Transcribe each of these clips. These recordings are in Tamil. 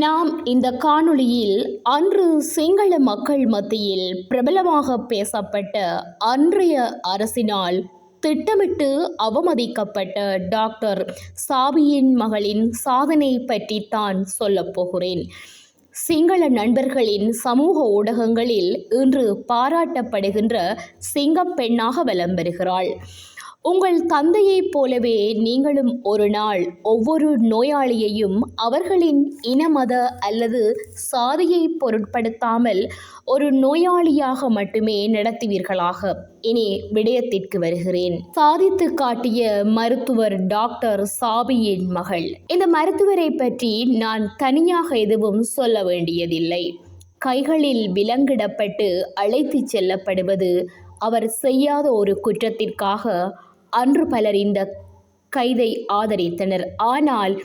நாம் இந்த காணொளியில் அன்று சிங்கள மக்கள் மத்தியில் பிரபலமாக பேசப்பட்ட அன்றைய அரசினால் திட்டமிட்டு அவமதிக்கப்பட்ட டாக்டர் சாபியின் மகளின் சாதனை பற்றித்தான் சொல்லப் போகிறேன். சிங்கள நண்பர்களின் சமூக ஊடகங்களில் இன்று பாராட்டப்படுகின்ற சிங்கப்பெண்ணாக வலம் பெறுகிறாள் உங்கள் தந்தையைப் போலவே நீங்களும் ஒரு நாள் ஒவ்வொரு நோயாளியையும் அவர்களின் இனமத அல்லது சாதியை பொருட்படுத்தாமல் ஒரு நோயாளியாக மட்டுமே நடத்துவீர்களாக. இனி விடயத்திற்கு வருகிறேன். சாதித்து காட்டிய மருத்துவர் டாக்டர் சாபியின் மகள். இந்த மருத்துவரை பற்றி நான் தனியாக எதுவும் சொல்ல வேண்டியதில்லை. கைகளில் விலங்கிடப்பட்டு அழைத்துச் செல்லப்படுவது அவர் செய்யாத ஒரு குற்றத்திற்காக அன்று பலர் இந்த கைதை ஆதரித்தனர். ஆனால்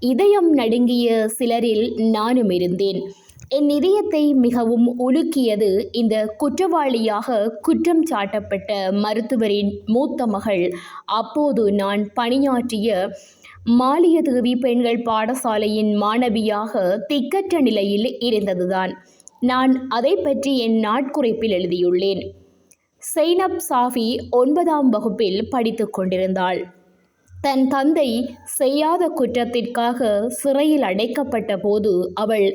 இதயம் நடுங்கிய சிலரில் நானும் இருந்தேன். என் இதயத்தை மிகவும் உலுக்கியது இந்த குற்றவாளியாக குற்றம் சாட்டப்பட்ட மருத்துவரின் மூத்த மகள். அப்போது நான் பணியாற்றிய மாலியதேவி பெண்கள் பாடசாலையின் மாணவியாக திக்கற்ற நிலையில் இருந்ததுதான். நான் அதை பற்றி என் நாட்குறிப்பில் எழுதியுள்ளேன். செய்னப் சாஃபி ஒன்பதாம் வகுப்பில் படித்து கொண்டிருந்தாள். தன் தந்தை செய்யாத குற்றத்திற்காக சிறையில் அடைக்கப்பட்ட போது அவள்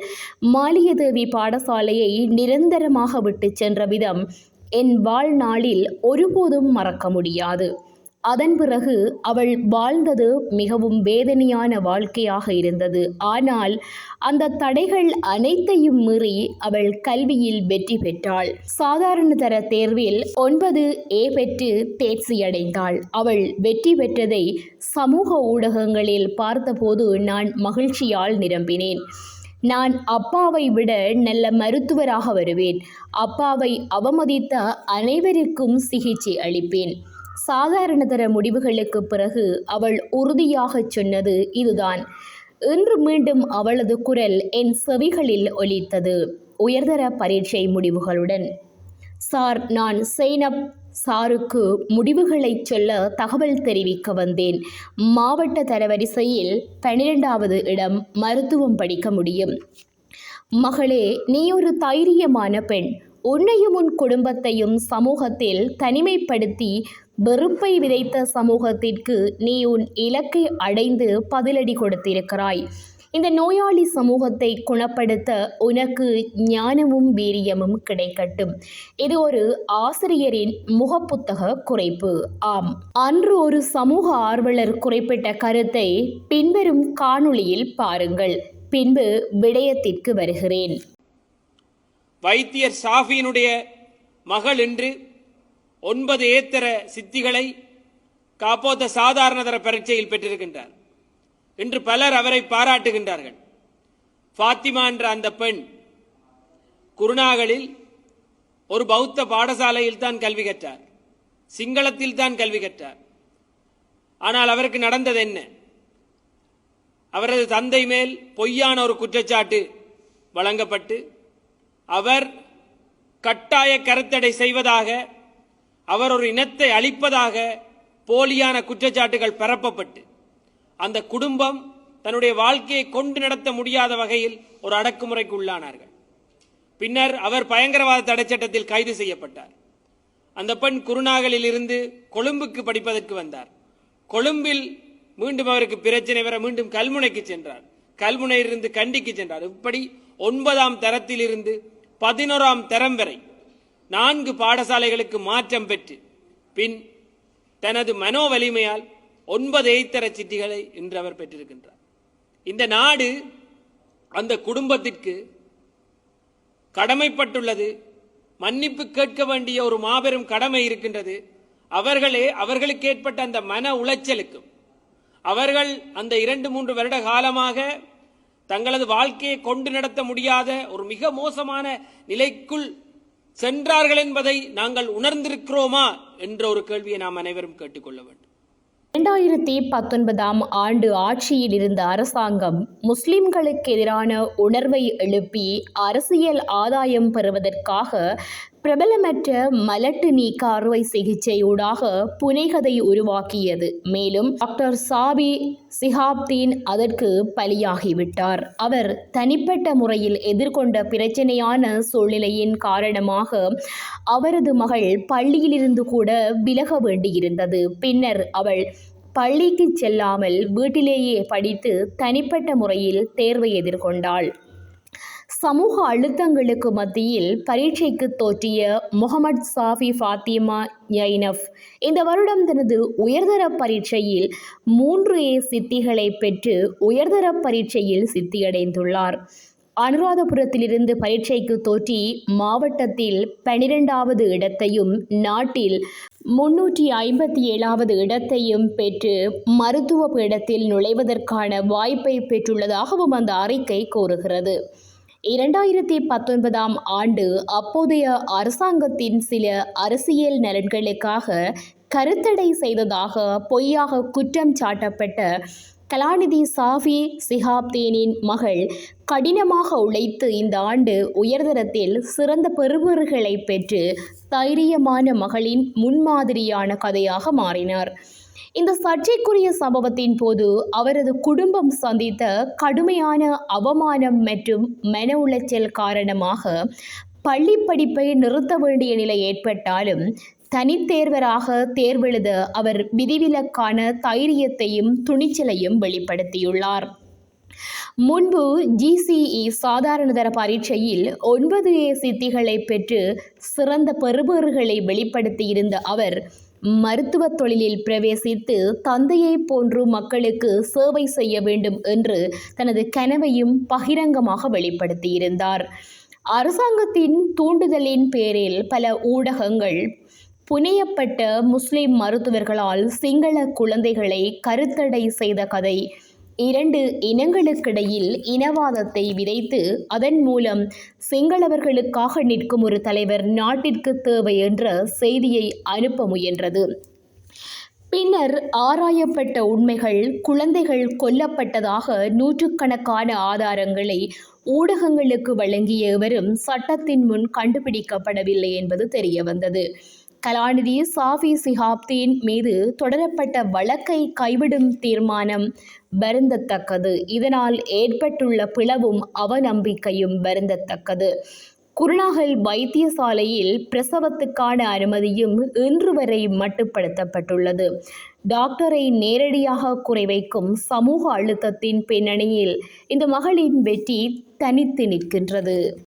மாலியதேவி பாடசாலையை நிரந்தரமாக விட்டு சென்ற விதம் என் வாழ்நாளில் ஒருபோதும் மறக்க முடியாது. அதன் பிறகு அவள் வாழ்ந்தது மிகவும் வேதனையான வாழ்க்கையாக இருந்தது. ஆனால் அந்த தடைகள் அனைத்தையும் மீறி அவள் கல்வியில் வெற்றி பெற்றாள். சாதாரண தர தேர்வில் ஒன்பது ஏ பெற்று தேர்ச்சியடைந்தாள் அவள் வெற்றி பெற்றதை சமூக ஊடகங்களில் பார்த்தபோது நான் மகிழ்ச்சியால் நிரம்பினேன். நான் அப்பாவை விட நல்ல மருத்துவராக வருவேன். அப்பாவை அவமதித்த அனைவருக்கும் சிகிச்சை அளிப்பேன். சாதாரணதர முடிவுகளுக்கு பிறகு அவள் உறுதியாகச் சொன்னது இதுதான். இன்று மீண்டும் அவளது குரல் என் செவிகளில் ஒலித்தது. உயர்தர பரீட்சை முடிவுகளுடன் சார் நான் சைனப் சாருக்கு முடிவுகளை சொல்ல தகவல் தெரிவிக்க வந்தேன். மாவட்ட தரவரிசையில் பன்னிரெண்டாவது இடம் மருத்துவம் படிக்க முடியும். மகளே நீ ஒரு தைரியமான பெண். உன்னையும் உன் குடும்பத்தையும் சமூகத்தில் தனிமைப்படுத்தி வெறுப்பை விதைத்த சமூகத்திற்கு நீ உன் இலக்கை அடைந்து பதிலடி கொடுத்திருக்கிறாய். இந்த நோயாளி சமூகத்தை குணப்படுத்த உனக்கு ஞானமும் வீரியமும் கிடைக்கட்டும். இது ஒரு ஆசிரியரின் முகப்புத்தக குறைப்பு. ஆம். அன்று ஒரு சமூக ஆர்வலர் குறிப்பிட்ட கருத்தை பின்வரும் காணொளியில் பாருங்கள். பின்பு விடயத்திற்கு வருகிறேன். வைத்தியர் சாஃபியினுடைய மகள் என்று ஒன்பது ஏத்தர சித்திகளை காப்போத்த சாதாரணதர பரீட்சையில் பெற்றிருக்கின்றார். இன்று பலர் அவரை பாராட்டுகின்றார்கள். ஃபாத்திமா என்ற அந்த பெண் குருநாகலில் ஒரு பௌத்த பாடசாலையில் தான் கல்வி கற்றார். சிங்களத்தில் தான் கல்வி கற்றார். ஆனால் அவருக்கு நடந்தது என்ன? அவரது தந்தை மேல் பொய்யான ஒரு குற்றச்சாட்டு வழங்கப்பட்டு அவர் கட்டாய கருத்தடை செய்வதாக அவர் ஒரு இனத்தை அழிப்பதாக போலியான குற்றச்சாட்டுகள் பரப்பப்பட்டு அந்த குடும்பம் தன்னுடைய வாழ்க்கையை கொண்டு நடத்த முடியாத வகையில் ஒரு அடக்குமுறைக்கு உள்ளானார்கள். பின்னர் அவர் பயங்கரவாத தடைச்சட்டத்தில் கைது செய்யப்பட்டார். அந்த பெண் குருநாகலில் இருந்து கொழும்புக்கு படிப்பதற்கு வந்தார். கொழும்பில் மீண்டும் அவருக்கு பிரச்சனை வர மீண்டும் கல்முனைக்கு சென்றார். கல்முனையிலிருந்து கண்டிக்கு சென்றார். இப்படி ஒன்பதாம் தரத்தில் இருந்து பதினோராம் தரம் வரை நான்கு பாடசாலைகளுக்கு மாற்றம் பெற்று பின் தனது மனோ வலிமையால் ஒன்பது எய்த்தர சிட்டிகளை இன்று அவர் பெற்றிருக்கின்றார். இந்த நாடு அந்த குடும்பத்திற்கு கடமைப்பட்டுள்ளது மன்னிப்பு கேட்க வேண்டிய ஒரு மாபெரும் கடமை இருக்கின்றது. அவர்களே அவர்களுக்கு ஏற்பட்ட அந்த மன உளைச்சலுக்கும் அவர்கள் அந்த இரண்டு மூன்று வருட காலமாக தங்களது வாழ்க்கையை கொண்டு நடத்த முடியாத ஒரு மிக மோசமான நிலைக்குள் சென்றார்கள் என்பதை நாங்கள் உணர்ந்திருக்கிறோமா என்ற ஒரு கேள்வியை நாம் அனைவரும் கேட்டுக்கொள்ள வேண்டும். இரண்டாயிரத்தி பத்தொன்பதாம் ஆண்டு ஆட்சியில் இருந்த அரசாங்கம் முஸ்லிம்களுக்கு எதிரான உணர்வை எழுப்பி அரசியல் ஆதாயம் பெறுவதற்காக பிரபலமற்ற மலட்டு நீக்க அறுவை சிகிச்சையூடாக புனைகதை உருவாக்கியது. மேலும் டாக்டர் சாபி சிஹாப்தீன் அதற்கு பலியாகிவிட்டார். அவர் தனிப்பட்ட முறையில் எதிர்கொண்ட பிரச்சனையான சூழ்நிலையின் காரணமாக அவரது மகள் பள்ளியிலிருந்து கூட விலக வேண்டியிருந்தது. பின்னர் அவள் பள்ளிக்கு செல்லாமல் வீட்டிலேயே படித்து தனிப்பட்ட முறையில் தேர்வை எதிர்கொண்டாள். சமூக அழுத்தங்களுக்கு மத்தியில் பரீட்சைக்கு தோற்றிய முகமது சாஃபி ஃபாத்திமா யைனப் இந்த வருடம் தனது உயர்தர பரீட்சையில் மூன்று ஏ சித்திகளை பெற்று உயர்தர பரீட்சையில் சித்தியடைந்துள்ளார். அனுராதபுரத்திலிருந்து பரீட்சைக்கு தோற்றி மாவட்டத்தில் பனிரெண்டாவது இடத்தையும் நாட்டில் முன்னூற்றி ஐம்பத்தி ஏழாவது இடத்தையும் பெற்று மருத்துவ பீடத்தில் நுழைவதற்கான வாய்ப்பை பெற்றுள்ளதாகவும் அந்த அறிக்கை கூறுகிறது. இரண்டாயிரத்தி பத்தொன்பதாம் ஆண்டு அப்போதைய அரசாங்கத்தின் சில அரசியல் நலன்களுக்காக கருத்தடை செய்ததாக பொய்யாக குற்றம் சாட்டப்பட்ட கலாநிதி சாஃபி சிஹாப்தீனின் மகள் கடினமாக உழைத்து இந்த ஆண்டு உயர்தரத்தில் சிறந்த பெறுபேறுகளை பெற்று தைரியமான மகளின் முன்மாதிரியான கதையாக மாறினார். இந்த சர்ச்சைக்குரிய சம்பவத்தின் போது அவரது குடும்பம் சந்தித்த கடுமையான அவமானம் மற்றும் மன உளைச்சல் காரணமாக பள்ளி படிப்பை நிறுத்த வேண்டிய நிலை ஏற்பட்டாலும் தனித்தேர்வராக தேர்வெழுத அவர் விதிவிலக்கான தைரியத்தையும் துணிச்சலையும் வெளிப்படுத்தியுள்ளார். முன்பு ஜிசிஇ சாதாரணதர பரீட்சையில் ஒன்பது ஏ சித்திகளை பெற்று சிறந்த பெறுபேறுகளை வெளிப்படுத்தியிருந்த அவர் மருத்துவ தொழிலில் பிரவேசித்து தந்தையை போன்று மக்களுக்கு சேவை செய்ய வேண்டும் என்று தனது கனவையும் பகிரங்கமாக வெளிப்படுத்தியிருந்தார். அரசாங்கத்தின் தூண்டுதலின் பேரில் பல ஊடகங்கள் புனையப்பட்ட முஸ்லிம் மருத்துவர்களால் சிங்கள குழந்தைகளை கருத்தடை செய்த கதை. இரண்டு இனங்களுக்கிடையில் இனவாதத்தை விதைத்து அதன் மூலம் சிங்களவர்களுக்காக நிற்கும் ஒரு தலைவர் நாட்டிற்கு தேவை என்ற செய்தியை அனுப்ப முயன்றது. பின்னர் ஆராயப்பட்ட உண்மைகள் குழந்தைகள் கொல்லப்பட்டதாக நூற்றுக்கணக்கான ஆதாரங்களை ஊடகங்களுக்கு வழங்கிய எவரும் சட்டத்தின் முன் கண்டுபிடிக்கப்படவில்லை என்பது தெரியவந்தது. கலாநிதி சாஃபி சிஹாப்தீன் மீது தொடரப்பட்ட வழக்கை கைவிடும் தீர்மானம் வருந்தத்தக்கது. இதனால் ஏற்பட்டுள்ள பிளவும் அவநம்பிக்கையும் வருந்தத்தக்கது. குருநாகல் வைத்தியசாலையில் பிரசவத்துக்கான அனுமதியும் இன்று வரை மட்டுப்படுத்தப்பட்டுள்ளது. டாக்டரை நேரடியாக குறைவைக்கும் சமூக அழுத்தத்தின் பின்னணியில் இந்த மகளின் வெற்றி தனித்து நிற்கின்றது.